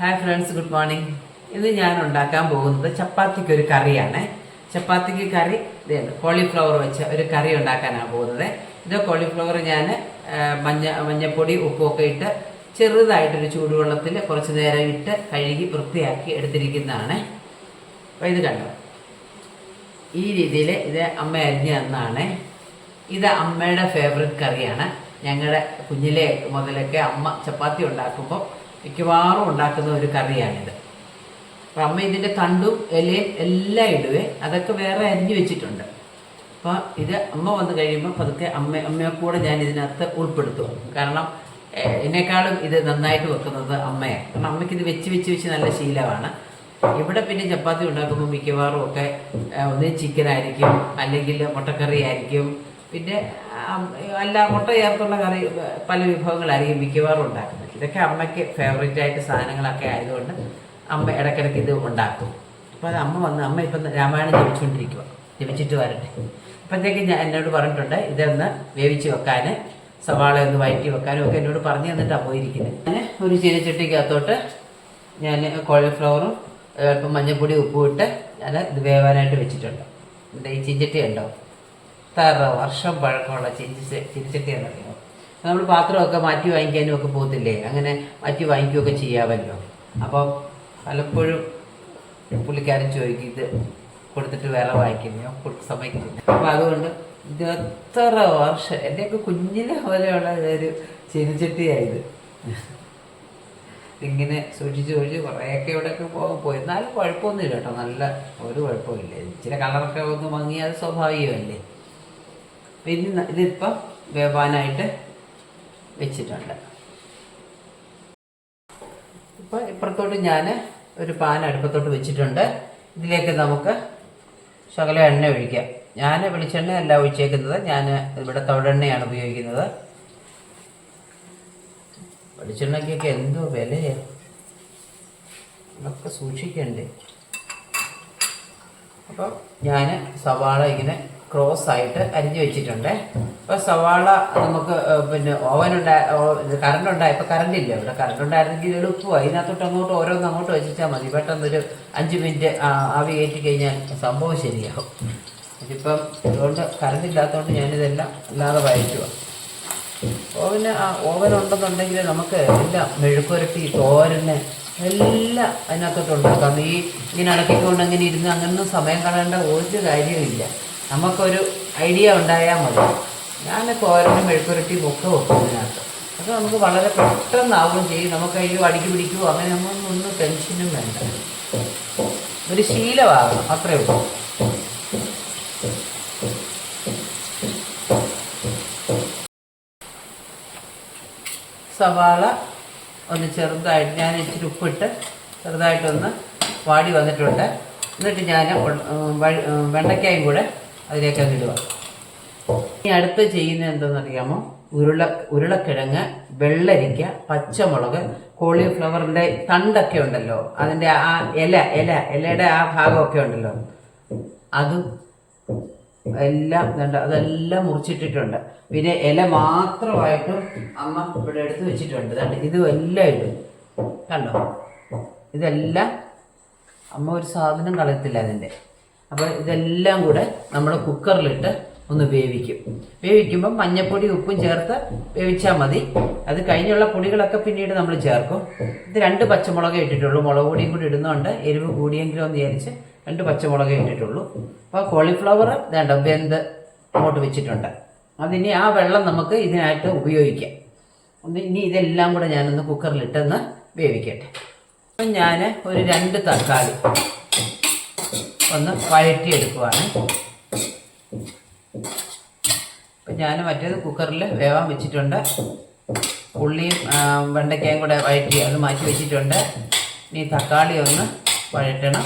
Hi friends good morning ഇന്ന് ഞാൻ ഉണ്ടാക്കാൻ പോകുന്നത് ചപ്പാത്തിക്ക് ഒരു കറിയാണ്. ചപ്പാത്തിക്ക് കറി ഇതാണ് കോളിഫ്ലവർ വെച്ച ഒരു കറി ഉണ്ടാക്കാനാണ് പോകുന്നത്. ഇത് കോളിഫ്ലവർ ഞാൻ മഞ്ഞ മഞ്ഞപ്പൊടി ഉപ്പൊക്കെ ഇട്ട് ചെറുതായിട്ടൊരു ചൂടുവെള്ളത്തിൽ കുറച്ച് നേരം ഇട്ട് കഴുകി വൃത്തിയാക്കി എടുത്തിരിക്കുന്നതാണ്. അപ്പോൾ ഇത് കണ്ടോ? ഈ രീതിയിൽ ഇത് അമ്മ അരിഞ്ഞ തന്നാണ്. ഇത് അമ്മയുടെ ഫേവററ്റ് കറിയാണ്. ഞങ്ങളുടെ കുഞ്ഞിലെ മുതലൊക്കെ അമ്മ ചപ്പാത്തി ഉണ്ടാക്കുമ്പോൾ മിക്കവാറും ഉണ്ടാക്കുന്ന ഒരു കറിയാണിത്. അപ്പം അമ്മ ഇതിന്റെ തണ്ടും ഇലയും എല്ലാം ഇടുവേ. അതൊക്കെ വേറെ അരിഞ്ഞു വെച്ചിട്ടുണ്ട്. അപ്പോൾ ഇത് അമ്മ വന്ന് കഴിയുമ്പോൾ പതുക്കെ അമ്മ അമ്മയെ കൂടെ ഞാൻ ഇതിനകത്ത് ഉൾപ്പെടുത്തും. കാരണം എന്നെക്കാളും ഇത് നന്നായിട്ട് വെക്കുന്നത് അമ്മയാണ്. കാരണം അമ്മയ്ക്ക് ഇത് വെച്ച് വെച്ച് വെച്ച് നല്ല ശീലമാണ്. ഇവിടെ പിന്നെ ചപ്പാത്തി ഉണ്ടാക്കുമ്പോൾ മിക്കവാറും ഒക്കെ ഒന്ന് ചിക്കൻ ആയിരിക്കും അല്ലെങ്കിൽ മുട്ടക്കറി ആയിരിക്കും പിന്നെ അല്ല മുട്ട ചേർത്തുള്ള കറി പല വിഭവങ്ങളായിരിക്കും മിക്കവാറും ഉണ്ടാക്കുന്നത്. ഇതൊക്കെ അമ്മയ്ക്ക് ഫേവറേറ്റ് ആയിട്ട് സാധനങ്ങളൊക്കെ ആയതുകൊണ്ട് അമ്മ ഇടയ്ക്കിടയ്ക്ക് ഇത് ഉണ്ടാക്കും. അപ്പോൾ അത് അമ്മ വന്ന് അമ്മ ഇപ്പം രാമായണം ജപിച്ചുകൊണ്ടിരിക്കുക ജപിച്ചിട്ട് വരട്ടെ. അപ്പോഴത്തേക്ക് ഞാൻ എന്നോട് പറഞ്ഞിട്ടുണ്ട് ഇതൊന്ന് വേവിച്ച് വെക്കാൻ സവാള ഒന്ന് വയറ്റി വെക്കാനും ഒക്കെ എന്നോട് പറഞ്ഞു തന്നിട്ടാണ് പോയിരിക്കുന്നത് ഞാൻ ഒരു ചീനച്ചട്ടിക്കകത്തോട്ട് ഞാൻ കോളിഫ്ലവറും അല്പം മഞ്ഞൾപ്പൊടി ഉപ്പും ഇട്ട് ഞാൻ ഇത് വേവാനായിട്ട് വെച്ചിട്ടുണ്ട്. ഇവിടെ ഈ ചീഞ്ചട്ടി ഉണ്ടോ തറ വർഷം പഴക്കമുള്ള ചീഞ്ചി ചീനച്ചട്ടി എന്നറിയാമോ നമ്മൾ പാത്രമൊക്കെ മാറ്റി വാങ്ങിക്കാനും ഒക്കെ പോകത്തില്ലേ? അങ്ങനെ മാറ്റി വാങ്ങിക്കുകയൊക്കെ ചെയ്യാമല്ലോ. അപ്പോൾ പലപ്പോഴും പുള്ളിക്കാരൻ ചോദിക്കും ഇത് കൊടുത്തിട്ട് വേറെ വാങ്ങിക്കുന്നോ സമ്മതിക്കുന്നു അപ്പോൾ അതുകൊണ്ട് എത്ര വർഷം എന്റെയൊക്കെ കുഞ്ഞിലെ പോലെയുള്ള ഒരു ചിരിച്ചട്ടിയായത് ഇങ്ങനെ സൂക്ഷിച്ച് സൂക്ഷിച്ച് കുറേയൊക്കെ ഇവിടെയൊക്കെ പോയി. എന്നാലും കുഴപ്പമൊന്നുമില്ല കേട്ടോ. നല്ല ഒരു കുഴപ്പമില്ല. ഇച്ചിരി കളറൊക്കെ ഒന്ന് മങ്ങിയാൽ സ്വാഭാവികമല്ലേ? പിന്നെ ഇതിപ്പം വേവാനായിട്ട് വെച്ചിട്ടുണ്ട്. ഇപ്പോൾ ഇപ്പുറത്തോട്ട് ഞാൻ ഒരു പാൻ അടുപ്പത്തോട്ട് വെച്ചിട്ടുണ്ട്. ഇതിലേക്ക് നമുക്ക് ശകലം എണ്ണ ഒഴിക്കാം. ഞാൻ വെളിച്ചെണ്ണ അല്ല ഒഴിച്ചേക്കുന്നത്. ഞാൻ ഇവിടെ തവിടെണ്ണയാണ് ഉപയോഗിക്കുന്നത്. വെളിച്ചെണ്ണയ്ക്കൊക്കെ എന്തോ വിലയാണ് അതൊക്കെ സൂക്ഷിക്കണ്ടേ? അപ്പം ഞാൻ സവാള ഇങ്ങനെ ക്രോസ് ആയിട്ട് അരിഞ്ഞു വെച്ചിട്ടുണ്ട്. അപ്പോൾ സവാള നമുക്ക് പിന്നെ ഓവൻ ഉണ്ടായ കറണ്ട് ഉണ്ടായ ഇപ്പൊ കറണ്ട് ഇല്ല ഇവിടെ കറണ്ട് ഉണ്ടായിരുന്നെങ്കിൽ എളുപ്പമായി ഇതിനകത്തോട്ട് അങ്ങോട്ട് ഓരോന്ന് അങ്ങോട്ട് വെച്ചാൽ മതി. പെട്ടെന്നൊരു അഞ്ച് മിനിറ്റ് ആവി കയറ്റി കഴിഞ്ഞാൽ സംഭവം ശരിയാകും ഇതിപ്പം അതുകൊണ്ട് കറണ്ട് ഇല്ലാത്തതുകൊണ്ട് ഞാനിതെല്ലാം അല്ലാതെ വായിച്ചു ഓവന് ഓവൻ ഉണ്ടെന്നുണ്ടെങ്കിൽ നമുക്ക് എല്ലാം മെഴുക്കുരട്ടി തോരന് എല്ലാം അതിനകത്തോട്ട് ഉണ്ടാക്കാം. ഈ ഇങ്ങനെ ഇളക്കിക്കൊണ്ട് അങ്ങനെ ഇരുന്ന് അങ്ങനൊന്നും സമയം കളയേണ്ട ഒരു കാര്യമില്ല നമുക്കൊരു ഐഡിയ ഉണ്ടായാൽ മതി. ഞാൻ കോരനും മെഴുക്കുരട്ടിയും ഒക്കെ വെക്കും ഇതിനകത്ത്. അത് നമുക്ക് വളരെ പെട്ടെന്നാവുകയും ചെയ്യും. നമുക്ക് അയ്യോ അടിക്ക് പിടിക്കുമോ അങ്ങനെ ഒന്നും ഒന്നും ടെൻഷനും വേണ്ട. ഒരു ശീലമാകണം. അത്രേ ഉള്ളൂ. സവാള ഒന്ന് ചെറുതായിട്ട് ഞാൻ ഇച്ചിരി ഉപ്പിട്ട് ചെറുതായിട്ടൊന്ന് വാടി വന്നിട്ടുണ്ട്. എന്നിട്ട് ഞാൻ വെണ്ടയ്ക്കായും കൂടെ അതിലേക്ക് അങ്ങ് ഇടുക. ഇനി അടുത്ത് ചെയ്യുന്നത് എന്താണെന്നറിയാമോ ഉരുള ഉരുളക്കിഴങ്ങ് വെള്ളരിക്ക പച്ചമുളക് കോളിഫ്ലവറിന്റെ തണ്ടൊക്കെ ഉണ്ടല്ലോ. അതിന്റെ ആ ഇല ഇല ഇലയുടെ ആ ഭാഗമൊക്കെ ഉണ്ടല്ലോ. അതും എല്ലാം അതെല്ലാം മുറിച്ചിട്ടിട്ടുണ്ട്. പിന്നെ ഇല മാത്രമായിട്ട് അമ്മ ഇവിടെ എടുത്ത് വെച്ചിട്ടുണ്ട്. കണ്ട് ഇതും എല്ലാം ഇടും. കണ്ടോ? ഇതെല്ലാം അമ്മ ഒരു സാധനം കളയത്തില്ല അതിന്റെ അപ്പോൾ ഇതെല്ലാം കൂടെ നമ്മൾ കുക്കറിലിട്ട് ഒന്ന് വേവിക്കും. വേവിക്കുമ്പോൾ മഞ്ഞപ്പൊടി ഉപ്പും ചേർത്ത് വേവിച്ചാൽ മതി. അത് കഴിഞ്ഞുള്ള പൊടികളൊക്കെ പിന്നീട് നമ്മൾ ചേർക്കും. ഇത് രണ്ട് പച്ചമുളകേ ഇട്ടിട്ടുള്ളൂ. മുളക് പൊടിയും കൂടി ഇടുന്നതുകൊണ്ട് എരിവ് കൂടിയെങ്കിലും എന്ന് വിചാരിച്ച് രണ്ട് പച്ചമുളകേ ഇട്ടിട്ടുള്ളൂ. അപ്പോൾ കോളിഫ്ലവർ വേണ്ട വെന്ത് അങ്ങോട്ട് വെച്ചിട്ടുണ്ട്. അതിനി ആ വെള്ളം നമുക്ക് ഇതിനായിട്ട് ഉപയോഗിക്കാം. ഇനി ഇതെല്ലാം കൂടെ ഞാനൊന്ന് കുക്കറിലിട്ടൊന്ന് വേവിക്കട്ടെ. അപ്പം ഞാൻ ഒരു രണ്ട് തക്കാളി ഒന്ന് വഴറ്റിയെടുക്കുവാണ്. അപ്പം ഞാൻ മറ്റേത് കുക്കറിൽ വേവാൻ വെച്ചിട്ടുണ്ട്. ഉള്ളിയും വെണ്ടയ്ക്കയും കൂടെ വഴറ്റി അത് മാറ്റി വെച്ചിട്ടുണ്ട്. ഇനി തക്കാളി ഒന്ന് വഴറ്റണം.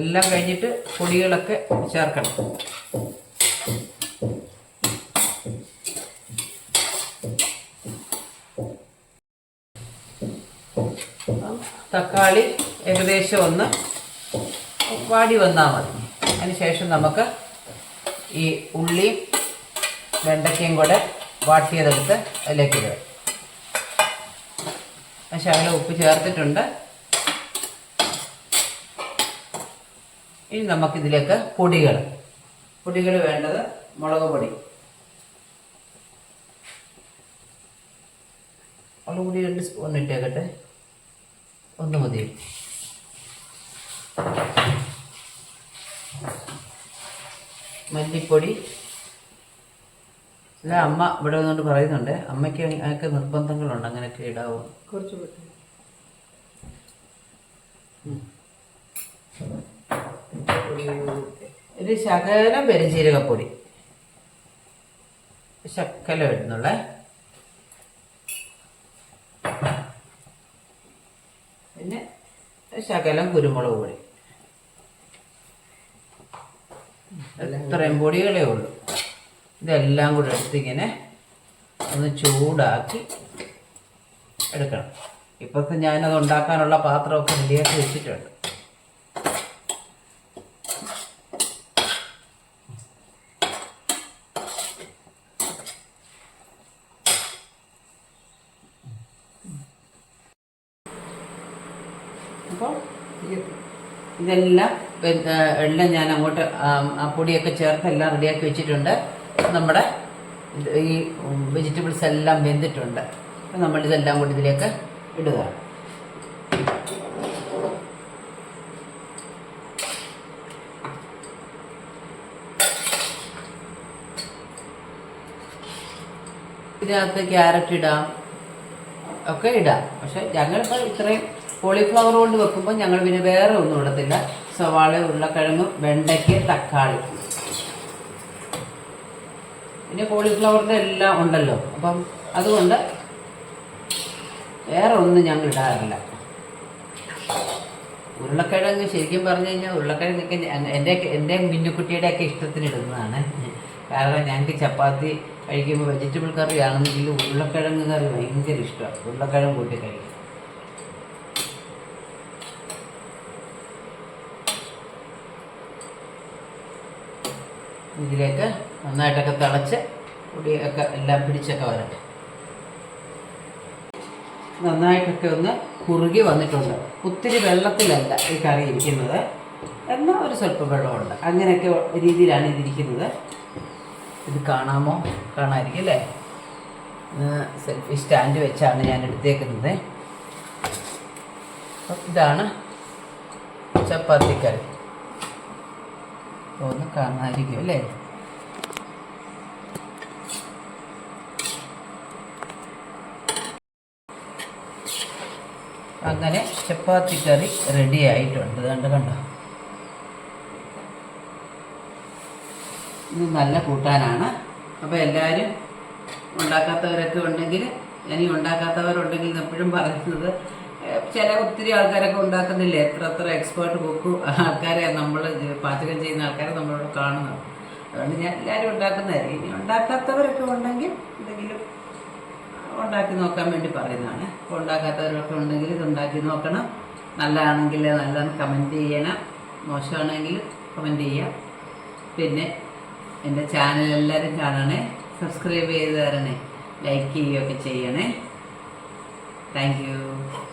എല്ലാം കഴിഞ്ഞിട്ട് പൊടികളൊക്കെ ചേർക്കണം. തക്കാളി ഏകദേശം ഒന്ന് വാടി വന്നാൽ മതി. അതിനുശേഷം നമുക്ക് ഈ ഉള്ളിയും വെണ്ടയ്ക്കയും കൂടെ വാട്ടിയതെടുത്ത് അതിലേക്ക് ഇടുക. ശകലം ഉപ്പ് ചേർത്തിട്ടുണ്ട്. ഇനി നമുക്കിതിലേക്ക് പൊടികൾ. പൊടികൾ വേണ്ടത് മുളക് പൊടി. മുളക് പൊടി രണ്ട് സ്പൂൺ ഇട്ടേക്കട്ടെ. ഒന്ന് മതി. മല്ലിപ്പൊടി. അല്ല അമ്മ ഇവിടെ വന്നുകൊണ്ട് പറയുന്നുണ്ട് അമ്മയ്ക്ക് അതൊക്കെ നിർബന്ധങ്ങളുണ്ട് അങ്ങനെയൊക്കെ ഇടാവോ. കുറച്ച് ഒരു ശകലം പെരുംജീരകപ്പൊടി ശക്കലം ഇടുന്നുള്ളേ. പിന്നെ ശകലം കുരുമുളക് പൊടി. ഇത്രയും പൊടികളേ ഉള്ളൂ. ഇതെല്ലാം കൂടെ എടുത്തിങ്ങനെ ഒന്ന് ചൂടാക്കി എടുക്കണം. ഇപ്പോഴത്തെ ഞാനത് ഉണ്ടാക്കാനുള്ള പാത്രമൊക്കെ റെഡിയാക്കി വെച്ചിട്ടുണ്ട് അപ്പോൾ ഇതെല്ലാം എല്ലാം ഞാൻ അങ്ങോട്ട് ആ, ആ പൊടിയൊക്കെ ചേർത്ത് എല്ലാം റെഡിയാക്കി വെച്ചിട്ടുണ്ട്. നമ്മുടെ ഈ വെജിറ്റബിൾസ് എല്ലാം വെന്തിട്ടുണ്ട്. അപ്പം നമ്മളിതെല്ലാം കൂടി ഇതിലേക്ക് ഇടുക. ഇതിനകത്ത് ക്യാരറ്റ് ഇടാം. ഒക്കെ ഇടാം. പക്ഷെ ഞങ്ങളിപ്പോൾ ഇത്രയും കോളിഫ്ലവർ കൊണ്ട് വെക്കുമ്പോൾ ഞങ്ങൾ പിന്നെ വേറെ ഒന്നും ഇടത്തില്ല. സവാള ഉരുളക്കിഴങ്ങ് വെണ്ടയ്ക്ക് തക്കാളി. പിന്നെ കോളിഫ്ലവറിന്റെ എല്ലാം ഉണ്ടല്ലോ. അപ്പം അതുകൊണ്ട് വേറെ ഒന്നും ഞങ്ങൾ ഇടാറില്ല. ഉരുളക്കിഴങ്ങ് ശരിക്കും പറഞ്ഞു കഴിഞ്ഞാൽ ഉരുളക്കിഴങ്ങൊക്കെ എന്റെ എന്റെ മിന്നുക്കുട്ടിയുടെയൊക്കെ ഇഷ്ടത്തിന് ഇടുന്നതാണ്. കാരണം ഞങ്ങൾക്ക് ചപ്പാത്തി കഴിക്കുമ്പോൾ വെജിറ്റബിൾ കറി ആണെന്നെങ്കിൽ ഉരുളക്കിഴങ്ങ് കറി ഭയങ്കര ഇഷ്ടമാണ് ഉരുളക്കിഴങ്ങ് കൂട്ടി കഴിക്കും. ഇതിലേക്ക് നന്നായിട്ടൊക്കെ തിളച്ച് പൊടിയൊക്കെ എല്ലാം പിടിച്ചൊക്കെ വരട്ടെ. നന്നായിട്ടൊക്കെ ഒന്ന് കുറുകി വന്നിട്ടുണ്ട്. ഒത്തിരി വെള്ളത്തിലല്ല ഈ കറി ഇരിക്കുന്നത്. എന്നാൽ ഒരു സ്വല്പം വെള്ളമുണ്ട്. അങ്ങനെയൊക്കെ രീതിയിലാണ് ഇതിരിക്കുന്നത്. ഇത് കാണാമോ? കാണാതിരിക്കും അല്ലേ? സെൽഫി സ്റ്റാൻഡ് വെച്ചാണ് ഞാൻ എടുത്തേക്കുന്നത്. ഇതാണ് ചപ്പാത്തിക്കറി. ഒന്ന് കാണാതിരിക്കും അല്ലേ? അങ്ങനെ ചപ്പാത്തി കറി റെഡി ആയിട്ടുണ്ട്. കണ്ട് കണ്ടോ? ഇത് നല്ല കൂട്ടാനാണ്. അപ്പോൾ എല്ലാവരും ഉണ്ടാക്കാത്തവരൊക്കെ ഉണ്ടെങ്കിൽ ഇനി ഉണ്ടാക്കാത്തവരുണ്ടെങ്കിൽ എപ്പോഴും പറയുന്നത് ചില ഒത്തിരി ആൾക്കാരൊക്കെ ഉണ്ടാക്കുന്നില്ലേ? എത്ര എത്ര എക്സ്പേർട്ട് കുക്ക് ആൾക്കാരെ നമ്മൾ പാചകം ചെയ്യുന്ന ആൾക്കാരെ നമ്മളോട് കാണുന്നത്. അതുകൊണ്ട് ഞാൻ എല്ലാവരും ഉണ്ടാക്കുന്നതായിരിക്കും ഇനി ഉണ്ടാക്കാത്തവരൊക്കെ ഉണ്ടെങ്കിൽ എന്തെങ്കിലും ഉണ്ടാക്കി നോക്കാൻ വേണ്ടി പറയുന്നതാണ്. അപ്പോൾ ഉണ്ടാക്കാത്തവരൊക്കെ ഉണ്ടെങ്കിൽ ഇത് ഉണ്ടാക്കി നോക്കണം. നല്ലതാണെങ്കിൽ നല്ലതെന്ന് കമന്റ് ചെയ്യണം. മോശമാണെങ്കിൽ കമന്റ് ചെയ്യാം. പിന്നെ എന്റെ ചാനൽ എല്ലാവരും കാണണേ. സബ്സ്ക്രൈബ് ചെയ്ത് തരണേ. ലൈക്ക് ചെയ്യുകയൊക്കെ ചെയ്യണേ. താങ്ക്